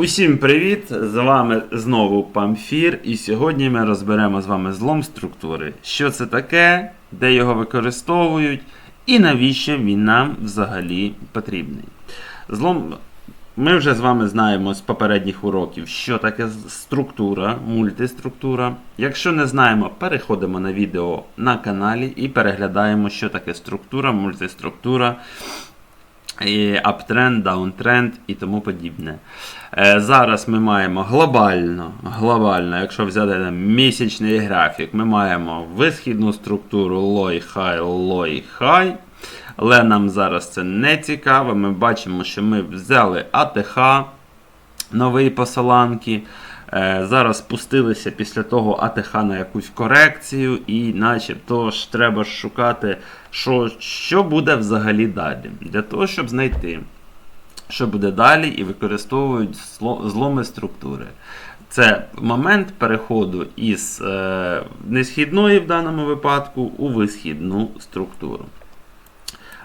Усім привіт! З вами знову Памфір, і сьогодні ми розберемо з вами злом структури. Що це таке, де його використовують і навіщо він нам взагалі потрібний. Злом. Ми вже з вами знаємо з попередніх уроків, що таке структура, мультиструктура. Якщо не знаємо, переходимо на відео на каналі і переглядаємо, що таке структура, мультиструктура аптренд, даунтренд і тому подібне. Е, Зараз ми маємо глобально, глобально, якщо взяти місячний графік, ми маємо висхідну структуру лой хай лой хай Але нам зараз це не цікаво. Ми бачимо, що ми взяли АТХ, новий посиланки. Е, Зараз спустилися після того АТХ на якусь корекцію, і начебто ж треба шукати, що, що буде взагалі далі. Для того, щоб знайти, що буде далі, і використовують зло- зломи структури. Це момент переходу із е, несхідної в даному випадку у висхідну структуру.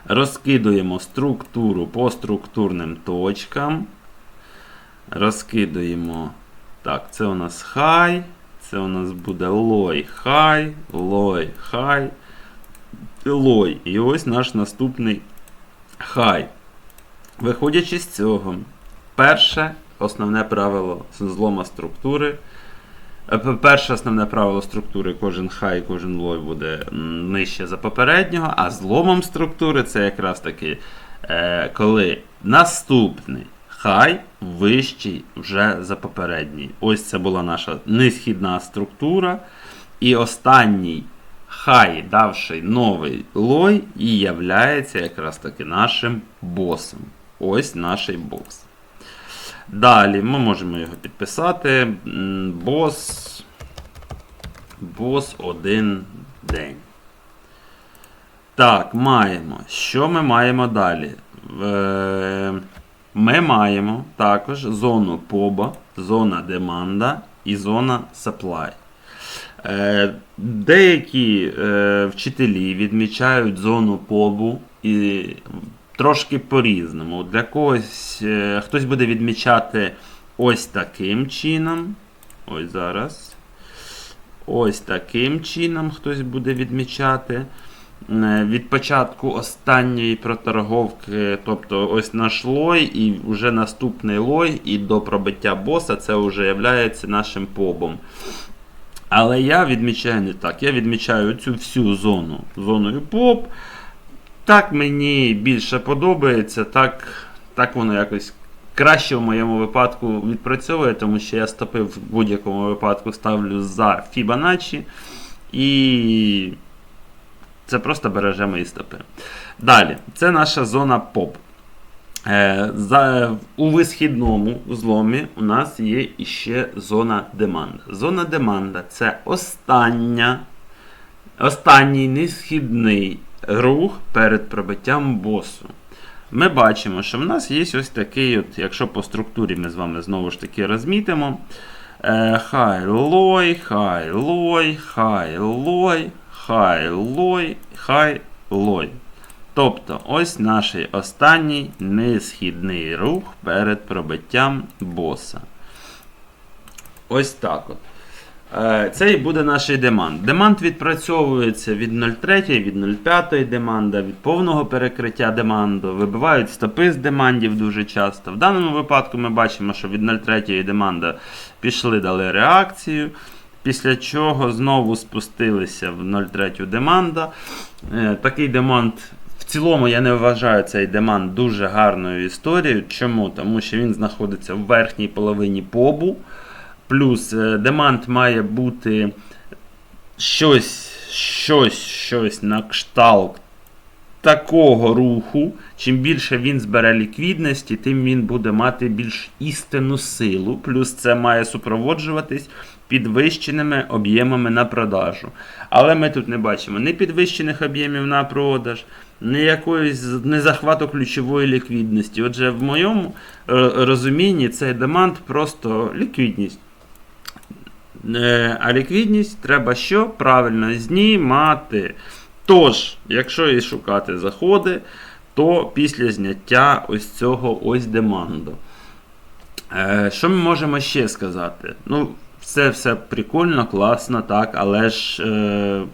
Розкидуємо структуру по структурним точкам. Розкидуємо. Так, це у нас хай. Це у нас буде лой хай, лой хай, лой. І ось наш наступний хай. Виходячи з цього, перше основне правило злома структури. Е, Перше основне правило структури, кожен хай, кожен лой буде нижче за попереднього, а зломом структури це якраз таки, е, коли наступний хай вищий вже за попередній. Ось це була наша несхідна структура. І останній хай, давший новий лой, і являється якраз таки нашим босом. Ось наш бос. Далі ми можемо його підписати. Бос. Бос один день. Так, маємо. Що ми маємо далі? Е, Ми маємо також зону поба, зона деманда і зона supply. Е, Деякі е, вчителі відмічають зону побу і трошки по-різному. Для когось е, хтось буде відмічати ось таким чином. Ось зараз. Ось таким чином хтось буде відмічати. Е, Від початку останньої проторговки, тобто ось наш лой, і вже наступний лой, і до пробиття боса це вже є нашим побом. Але я відмічаю не так. Я відмічаю цю всю зону зоною поп. Так мені більше подобається, так, так воно якось краще в моєму випадку відпрацьовує, тому що я стопи в будь-якому випадку ставлю за Fibonacci. І це просто береже мої стопи. Далі, це наша зона поп. Е, за, у висхідному зломі у нас є іще зона деманда. Зона деманда це остання, останній несхідний рух перед пробиттям босу. Ми бачимо, що в нас є ось такий, от, якщо по структурі ми з вами знову ж таки розмітимо. Е, хай лой, хай лой, хай лой, хай лой, хай лой. Тобто, ось наш останній несхідний рух перед пробиттям боса. Ось так от. Е, Це і буде наш демант. Демант відпрацьовується від 0,3, від 0,5 деманда, від повного перекриття деманду. Вибивають стопи з демандів дуже часто. В даному випадку ми бачимо, що від 0,3 деманда пішли, дали реакцію. Після чого знову спустилися в 0,3 деманда. Е, Такий демант. В цілому я не вважаю цей демант дуже гарною історією. Чому? Тому що він знаходиться в верхній половині побу. Плюс е, демант має бути щось, щось, щось на кшталт такого руху. Чим більше він збере ліквідності, тим він буде мати більш істинну силу. Плюс це має супроводжуватись підвищеними об'ємами на продажу. Але ми тут не бачимо ні підвищених об'ємів на продаж, ні якоїсь не захвату ключової ліквідності. Отже, в моєму е, розумінні цей демант просто ліквідність. Е, А ліквідність треба що? Правильно знімати. Тож, якщо і шукати заходи, то після зняття ось цього ось деманду. Е, що ми можемо ще сказати? Ну, все все прикольно, класно, так, але ж е,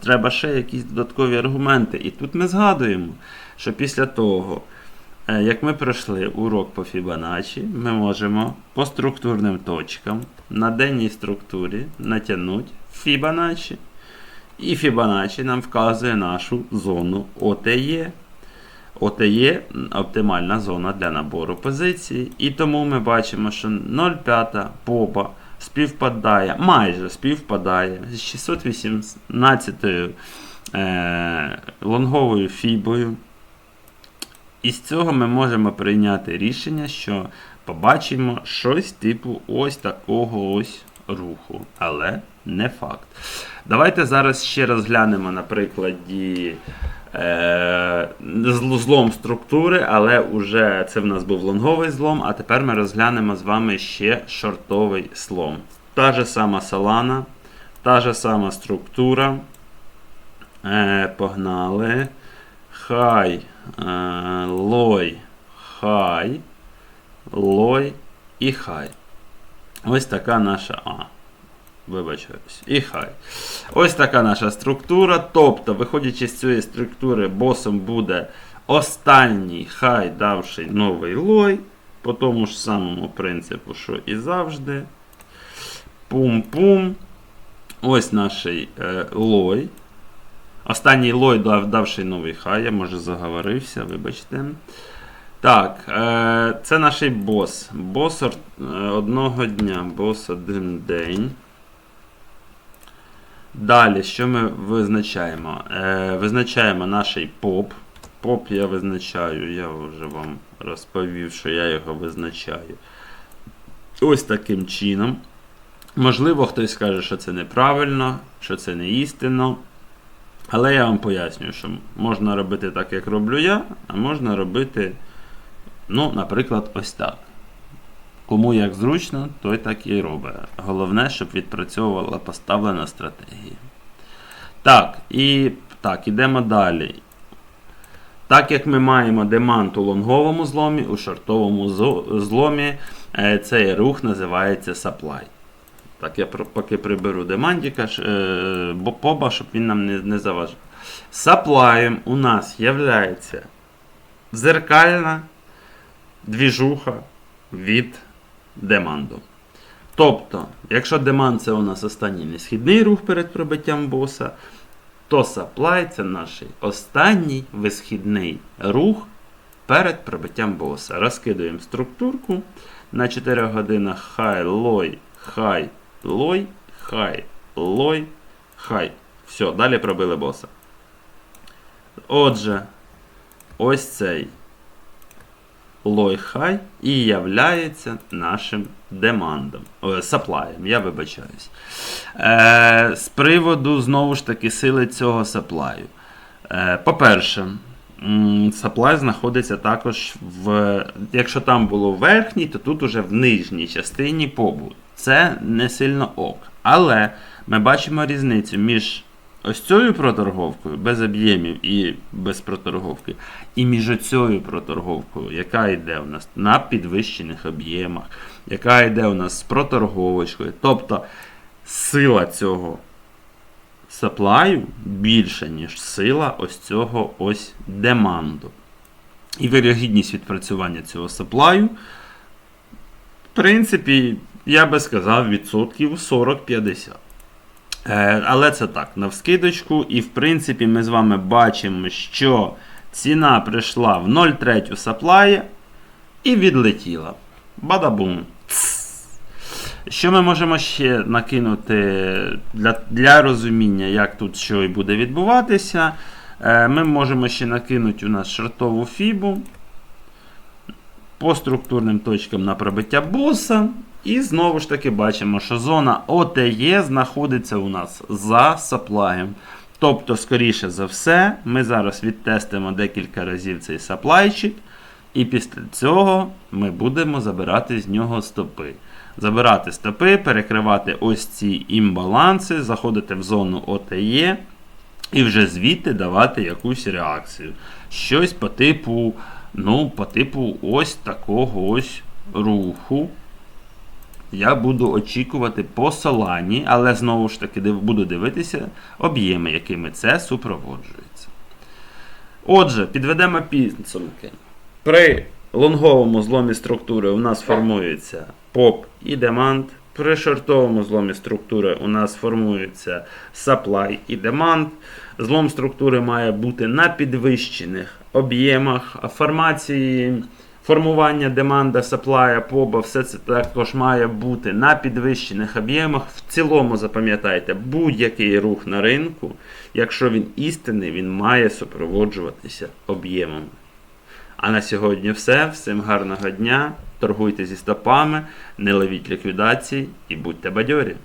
треба ще якісь додаткові аргументи. І тут ми згадуємо, що після того, е, як ми пройшли урок по Фібоначчі, ми можемо по структурним точкам на денній структурі натягнути Фібоначчі. І Фібоначчі нам вказує нашу зону ОТЕ. ОТЕ оптимальна зона для набору позицій. І тому ми бачимо, що 0,5 попа співпадає, майже співпадає з 618 е, лонговою фібою. І з цього ми можемо прийняти рішення, що побачимо щось типу ось такого ось руху. Але не факт. Давайте зараз ще розглянемо на прикладі е, злом структури, але уже це в нас був лонговий злом, а тепер ми розглянемо з вами ще шортовий слом. Та же сама салана, та же сама структура. Е, погнали. Хай, е, лой, хай, лой і хай. Ось така наша А. Вибачаюсь. І хай. Ось така наша структура. Тобто, виходячи з цієї структури, босом буде останній хай давший новий лой. По тому ж самому принципу, що і завжди. Пум-пум. Ось наш е, лой. Останній лой давший новий хай. Я може заговорився, вибачте. Так, е, це наш бос. Бос е, одного дня. Бос один день. Далі, що ми визначаємо? Е, визначаємо наш поп. Поп я визначаю, я вже вам розповів, що я його визначаю. Ось таким чином. Можливо, хтось скаже, що це неправильно, що це не істинно. Але я вам пояснюю, що можна робити так, як роблю я, а можна робити, ну, наприклад, ось так. Кому як зручно, той так і робить. Головне, щоб відпрацьовувала поставлена стратегія. Так, і так, ідемо далі. Так як ми маємо демант у лонговому зломі, у шортовому зломі е, цей рух називається supply. Так, я поки приберу демандіка, е, поба, щоб він нам не, не заважав. Саплаєм у нас є зеркальна двіжуха від деманду. Тобто, якщо деманд це у нас останній несхідний рух перед пробиттям боса, то supply це наш останній висхідний рух перед пробиттям боса. Розкидуємо структурку на 4 години хай, лой, хай, лой, хай, лой, хай. Все, далі пробили боса. Отже, ось цей лой хай і являється нашим демандом. О, саплаєм, я вибачаюсь. Е, з приводу, знову ж таки, сили цього саплаю. Е, по-перше, саплай знаходиться також в. Якщо там було верхній, то тут уже в нижній частині побу. Це не сильно ок. Але ми бачимо різницю між ось цією проторговкою без об'ємів і без проторговки, і між оцією проторговкою, яка йде у нас на підвищених об'ємах, яка йде у нас з проторговочкою. Тобто сила цього саплаю більша, ніж сила ось цього ось деманду. І вирогідність відпрацювання цього саплаю, в принципі, я би сказав, відсотків 40-50. Е, Але це так, навскидочку. І в принципі, ми з вами бачимо, що ціна прийшла в 0,3 саплаї і відлетіла. Бадабум. Що ми можемо ще накинути для, для розуміння, як тут що і буде відбуватися? Е, Ми можемо ще накинути у нас шортову фібу по структурним точкам на пробиття боса. І знову ж таки бачимо, що зона ОТЕ знаходиться у нас за саплаєм. Тобто, скоріше за все, ми зараз відтестимо декілька разів цей саплайчик, і після цього ми будемо забирати з нього стопи. Забирати стопи, перекривати ось ці імбаланси, заходити в зону ОТЕ і вже звідти давати якусь реакцію. Щось по типу, ну, по типу ось такого ось руху я буду очікувати посиланні, але знову ж таки буду дивитися об'єми, якими це супроводжується. Отже, підведемо підсумки. При лонговому зломі структури у нас формується поп і демант. При шортовому зломі структури у нас формується supply і demand. Злом структури має бути на підвищених об'ємах. Формації, формування деманда, supply, поба, все це також має бути на підвищених об'ємах. В цілому запам'ятайте, будь-який рух на ринку, якщо він істинний, він має супроводжуватися об'ємами. А на сьогодні все. Всім гарного дня. Торгуйте зі стопами, не ловіть ліквідацій і будьте бадьорі.